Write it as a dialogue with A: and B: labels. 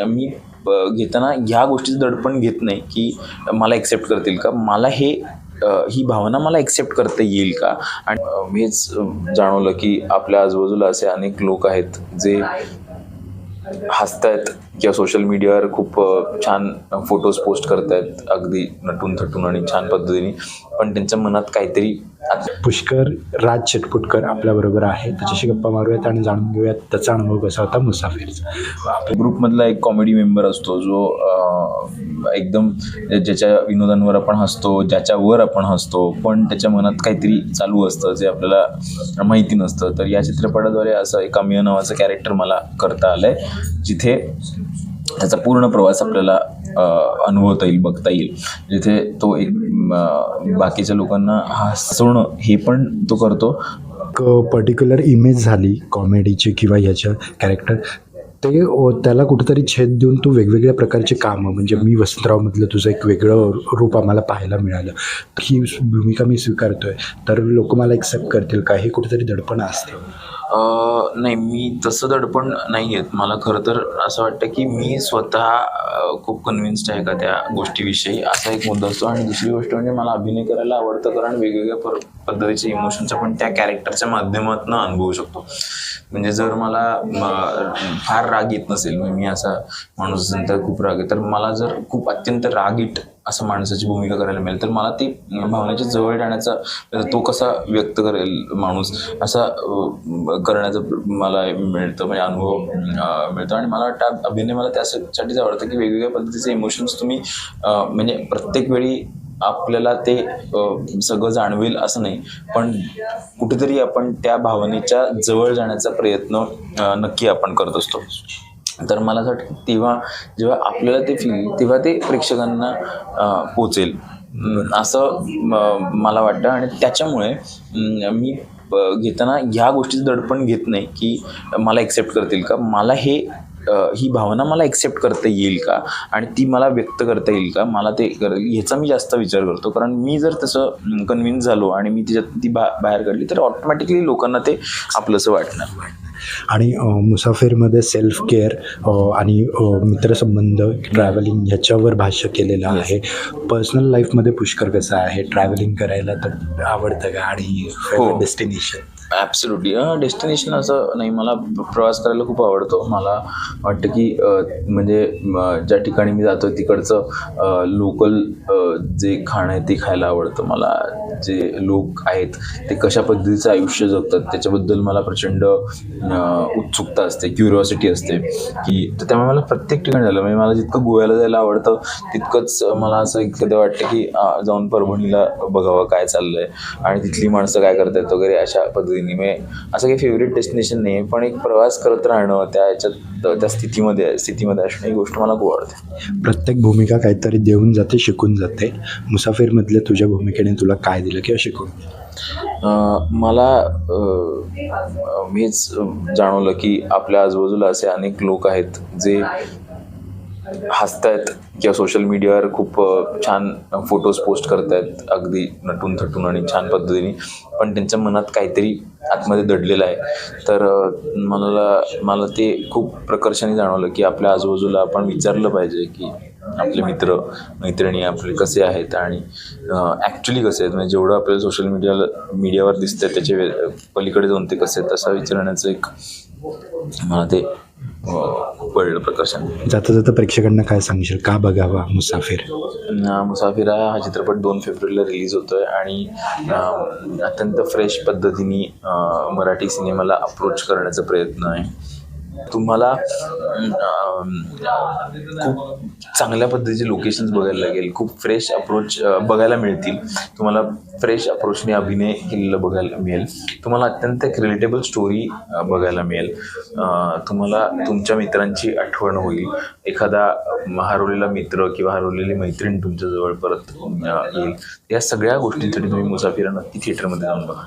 A: मी घेताना ह्या गोष्टीचं दडपण घेत नाही की मला ॲक्सेप्ट करतील का? मला हे ही भावना मला ॲक्सेप्ट करता येईल का? आणि मीच हेच जाणवलं की आपल्या आजूबाजूला असे अनेक लोक आहेत जे हसतायत किंवा सोशल मीडियावर खूप छान फोटोज पोस्ट करतायत अगदी नटून थटून आणि छान पद्धतीने. पण त्यांच्या मनात काहीतरी
B: पुष्कर राज चटपुटकर आपल्याबरोबर आहे. त्याच्याशी गप्पा मारूयात आणि जाणून घेऊयात त्याचा अनुभव कसा होता मुसाफिरचा.
A: ग्रुपमधला एक कॉमेडी मेंबर असतो जो एकदम ज्याच्या विनोदांवर आपण हसतो ज्याच्यावर आपण हसतो पण त्याच्या मनात काहीतरी चालू असतं जे आपल्याला माहिती नसतं. तर या चित्रपटाद्वारे असं एक अमिय नावाचं कॅरेक्टर मला करता आलं आहे जिथे त्याचा पूर्ण प्रवास आपल्याला अनुभवता येईल बघता येईल. जिथे तो एक बाकीच्या लोकांना हसवणं हे पण तो करतो.
B: पर्टिक्युलर इमेज झाली कॉमेडीची किंवा ह्याच्या कॅरेक्टर ते त्याला कुठेतरी छेद देऊन तू वेगवेगळ्या प्रकारचे कामं म्हणजे मी वसंतरावमधलं तुझं एक वेगळं रूप आम्हाला पाहायला मिळालं. ही भूमिका मी स्वीकारतो आहे तर लोक मला एक्सेप्ट करतील का? हे कुठेतरी दडपण असते.
A: नाही मी तसं दडपण नाही आहेत मला खरं तर असं वाटतं की मी स्वतः खूप कन्व्हिन्स्ड आहे का त्या गोष्टीविषयी. असा एक मुद्दा असतो. आणि दुसरी गोष्ट म्हणजे मला अभिनय करायला आवडतं कारण वेगवेगळ्या पर पद्धतीचे इमोशन्स आपण त्या कॅरेक्टरच्या माध्यमातून अनुभवू शकतो. म्हणजे जर मला फार राग येत नसेल म्हणजे मी असा माणूस असेल तर खूप राग आहे तर मला जर खूप अत्यंत रागीट असं माणसाची भूमिका करायला मिळेल. तर मला ती भावनेच्या जवळ राहण्याचा तो कसा व्यक्त करेल माणूस असा करण्याचं मला मिळतं म्हणजे अनुभव मिळतो. आणि मला वाटतं अभिनय मला त्यासाठीच आवडतं की वेगवेगळ्या पद्धतीचे इमोशन्स तुम्ही म्हणजे प्रत्येक वेळी आपल्याला ते सगळं जाणवेल असं नाही. पण कुठेतरी आपण त्या भावनेच्या जवळ जाण्याचा प्रयत्न नक्की आपण करत असतो. तर मला असं वाटतं तेव्हा जेव्हा आपल्याला ते फील तेव्हा ते प्रेक्षकांना पोचेल. असं मला वाटतं. आणि त्याच्यामुळे मी घेताना ह्या गोष्टीचं दडपण घेत नाही की मला एक्सेप्ट करतील का? मला हे ही भावना मला एक्सेप्ट करता येईल का? आणि ती मला व्यक्त करता येईल का? मला ते करेल ह्याचा मी जास्त विचार करतो. कारण मी जर तसं कन्व्हिन्स झालो आणि मी तिच्यात ती बा बाहेर काढली तर ऑटोमॅटिकली लोकांना ते आपलंसं वाटणार.
B: आणि मुसाफिरमध्ये सेल्फ केअर आणि मित्रसंबंध ट्रॅव्हलिंग ह्याच्यावर भाष्य केलेलं आहे. पर्सनल लाईफमध्ये पुष्कर कसं आहे? ट्रॅव्हलिंग करायला तर आवडतं का? आणि. डेस्टिनेशन
A: ॲब्सोल्युटली डेस्टिनेशन असं नाही. मला प्र- प्रवास करायला खूप आवडतो. मला वाटतं की म्हणजे ज्या ठिकाणी मी जातो तिकडचं लोकल जे खाणं आहे ते खायला आवडतं मला. जे लोक आहेत ते कशा पद्धतीचं आयुष्य जगतात त्याच्याबद्दल मला प्रचंड उत्सुकता असते क्युरिओसिटी असते. की तर त्यामुळे मला प्रत्येक ठिकाणी झालं म्हणजे मला जितकं गोव्याला जायला आवडतं तितकंच मला असं एखादं वाटतं की जाऊन परभणीला बघावं काय चाललंय आणि तिथली माणसं काय करतात वगैरे अशा पद्धतीने. म्हणजे असं काही फेवरेट डेस्टिनेशन नाही आहे पण एक प्रवास करत राहणं त्या याच्यात त्या स्थितीमध्ये स्थितीमध्ये असणं ही गोष्ट मला खूप आवडते.
B: प्रत्येक भूमिका काहीतरी देऊन जाते शिकून जाते. मुसाफिरमधल्या तुझ्या भूमिकेने तुला काय दिलं किंवा शिकून
A: मला मीच जाणवलं की आपल्या आजूबाजूला असे अनेक लोक आहेत जे हसतायत किंवा सोशल मीडियावर खूप छान फोटोज पोस्ट करतायत. अगदी नटून थटून आणि छान पद्धतीने. पण त्यांच्या मनात काहीतरी आतमध्ये दडलेलं आहे. तर मला मला ते खूप प्रकर्षाने जाणवलं की आपल्या आजूबाजूला आपण विचारलं पाहिजे की आपले मित्र मैत्रिणी आपले कसे आहेत आणि ॲक्च्युली कसे आहेत? म्हणजे जेवढं आपल्याला सोशल मीडियाला मीडियावर दिसतंय त्याचे पलीकडे जाऊन ते कसे आहेत? तसा विचारण्याचं एक मला ते कळलं प्रकर्षाने
B: जाता जाता प्रेक्षकांना काय सांगशील? का बघावा मुसाफिर?
A: मुसाफिरा हा चित्रपट दोन फेब्रुवारीला रिलीज होतोय आणि अत्यंत फ्रेश पद्धतीने मराठी सिनेमाला अप्रोच करण्याचा प्रयत्न आहे. तुम्हाला खूप चांगल्या पद्धतीचे लोकेशन्स बघायला लागेल. खूप फ्रेश अप्रोच बघायला मिळतील. तुम्हाला फ्रेश अप्रोचने अभिनय केलेलं बघायला मिळेल. तुम्हाला अत्यंत एक रिलेटेबल स्टोरी बघायला मिळेल. तुम्हाला तुमच्या मित्रांची आठवण होईल. एखादा हरवलेला मित्र किंवा हरवलेली मैत्रीण तुमच्याजवळ परत येईल. या सगळ्या गोष्टींसाठी तुम्ही मुसाफिरा नक्की थिएटरमध्ये जाऊन बघा.